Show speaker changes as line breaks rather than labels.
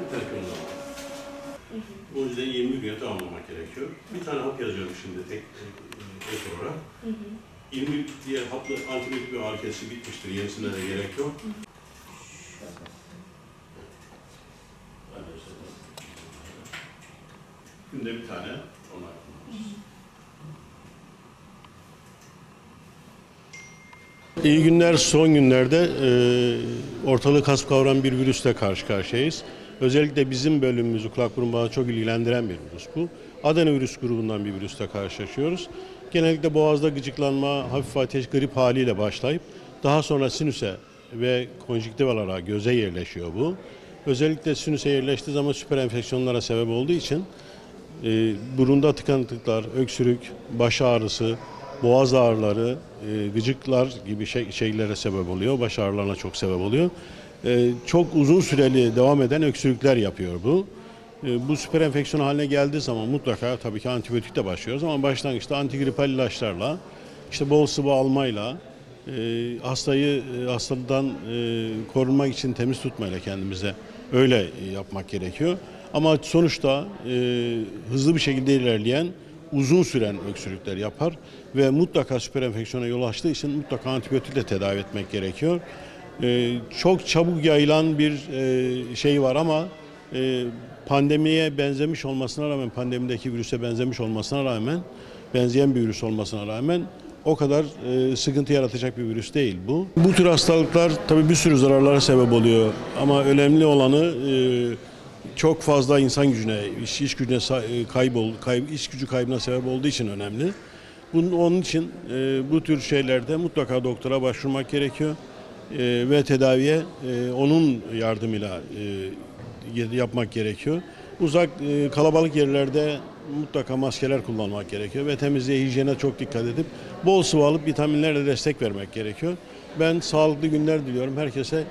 enfeksiyonlar var. O yüzden 20 güne tamamlamak gerekiyor. Bir tane hap yazıyorum şimdi tek tek olarak. 20 diğer haplı antibiyotik ağrı kesici bitmiştir. Yenisine de gerek yok. Günde bir tane onlar. İyi günler son günlerde e, ortalığı kasıp kavuran bir virüsle karşı karşıyayız. Özellikle bizim bölümümüzü kulak burun boğazı çok ilgilendiren bir virüs bu. Adenovirüs grubundan bir virüsle karşılaşıyoruz. Genellikle boğazda gıcıklanma, hafif ateş, grip haliyle başlayıp daha sonra sinüse ve konjüktivalara, göze yerleşiyor bu. Özellikle sinüse yerleştiği zaman süper enfeksiyonlara sebep olduğu için e, burunda tıkanıklıklar, öksürük, baş ağrısı, boğaz ağrıları, e, gıcıklar gibi şey, şeylere sebep oluyor. Baş ağrılarına çok sebep oluyor. E, çok uzun süreli devam eden öksürükler yapıyor bu. E, bu süper enfeksiyon haline geldiği zaman mutlaka tabii ki antibiyotikle başlıyoruz ama başlangıçta antigripal ilaçlarla, işte bol sıvı almayla, e, hastayı e, hastalıktan e, korunmak için temiz tutmayla kendimize öyle yapmak gerekiyor. Ama sonuçta hızlı bir şekilde ilerleyen uzun süren öksürükler yapar ve mutlaka süper enfeksiyona yol açtığı için mutlaka antibiyotikle tedavi etmek gerekiyor. E, çok çabuk yayılan bir e, şey var ama e, pandemiye benzemiş olmasına rağmen, pandemideki virüse benzemiş olmasına rağmen, benzeyen bir virüs olmasına rağmen o kadar e, sıkıntı yaratacak bir virüs değil bu. Bu tür hastalıklar tabii bir sürü zararlara sebep oluyor ama önemli olanı çok fazla insan gücüne, iş, iş gücüne kaybol, kayb, iş gücü kaybına sebep olduğu için önemli. Bunun, onun için bu tür şeylerde mutlaka doktora başvurmak gerekiyor e, ve tedaviye e, onun yardımıyla e, yapmak gerekiyor. Uzak kalabalık yerlerde mutlaka maskeler kullanmak gerekiyor ve temizliğe, hijyene çok dikkat edip bol sıvı alıp vitaminlerle destek vermek gerekiyor. Ben sağlıklı günler diliyorum herkese.